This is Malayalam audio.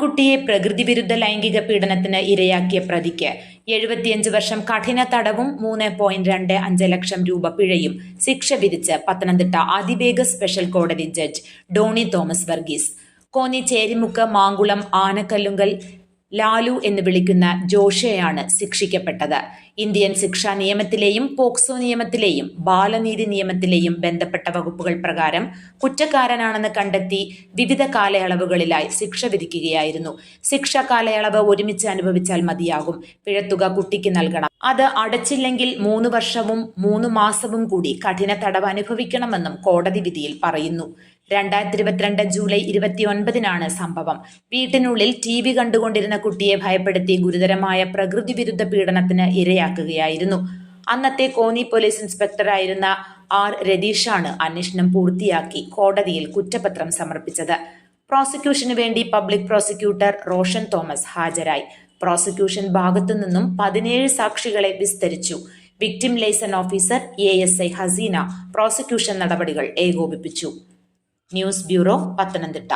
കുട്ടിയെ പ്രകൃതിവിരുദ്ധ ലൈംഗിക പീഡനത്തിന് ഇരയാക്കിയ പ്രതിക്ക് എഴുപത്തിയഞ്ച് വർഷം കഠിന തടവും മൂന്ന് പോയിന്റ് രണ്ട് അഞ്ച് ലക്ഷം രൂപ പിഴയും. ശിക്ഷ വിധിച്ച് പത്തനംതിട്ട അതിവേഗ സ്പെഷ്യൽ കോടതി ജഡ്ജ് ഡോണി തോമസ് വർഗീസ്. കോന്നി ചേരിമുക്ക് മാങ്കുളം ആനക്കല്ലുങ്കൽ ലാലു എന്ന് വിളിക്കുന്ന ജോഷയാണ് ശിക്ഷിക്കപ്പെട്ടത്. ഇന്ത്യൻ ശിക്ഷാ നിയമത്തിലെയും പോക്സോ നിയമത്തിലെയും ബാലനീതി നിയമത്തിലെയും ബന്ധപ്പെട്ട വകുപ്പുകൾ പ്രകാരം കുറ്റക്കാരനാണെന്ന് കണ്ടെത്തി വിവിധ കാലയളവുകളിലായി ശിക്ഷ വിധിക്കുകയായിരുന്നു. ശിക്ഷ കാലയളവ് ഒരുമിച്ച് അനുഭവിച്ചാൽ മതിയാകും. പിഴത്തുക കുട്ടിക്ക് നൽകണം. അത് അടച്ചില്ലെങ്കിൽ മൂന്ന് വർഷവും മൂന്ന് മാസവും കൂടി കഠിന തടവ് അനുഭവിക്കണമെന്നും കോടതി വിധിയിൽ പറയുന്നു. രണ്ടായിരത്തി ഇരുപത്തിരണ്ട് ജൂലൈ ഇരുപത്തിയൊൻപതിനാണ് സംഭവം. വീട്ടിനുള്ളിൽ ടി വി കണ്ടുകൊണ്ടിരുന്ന കുട്ടിയെ ഭയപ്പെടുത്തി ഗുരുതരമായ പ്രകൃതി വിരുദ്ധ പീഡനത്തിന് ഇരയാക്കുകയായിരുന്നു. അന്നത്തെ കോന്നി പോലീസ് ഇൻസ്പെക്ടറായിരുന്ന ആർ രതീഷാണ് അന്വേഷണം പൂർത്തിയാക്കി കോടതിയിൽ കുറ്റപത്രം സമർപ്പിച്ചത്. പ്രോസിക്യൂഷന് വേണ്ടി പബ്ലിക് പ്രോസിക്യൂട്ടർ റോഷൻ തോമസ് ഹാജരായി. പ്രോസിക്യൂഷൻ ഭാഗത്തു നിന്നും പതിനേഴ് സാക്ഷികളെ വിസ്തരിച്ചു. Victim liaison officer A S I Haseena prosecution നടപടികൾ ഏകോപിപ്പിച്ചു. News bureau Pathanamthitta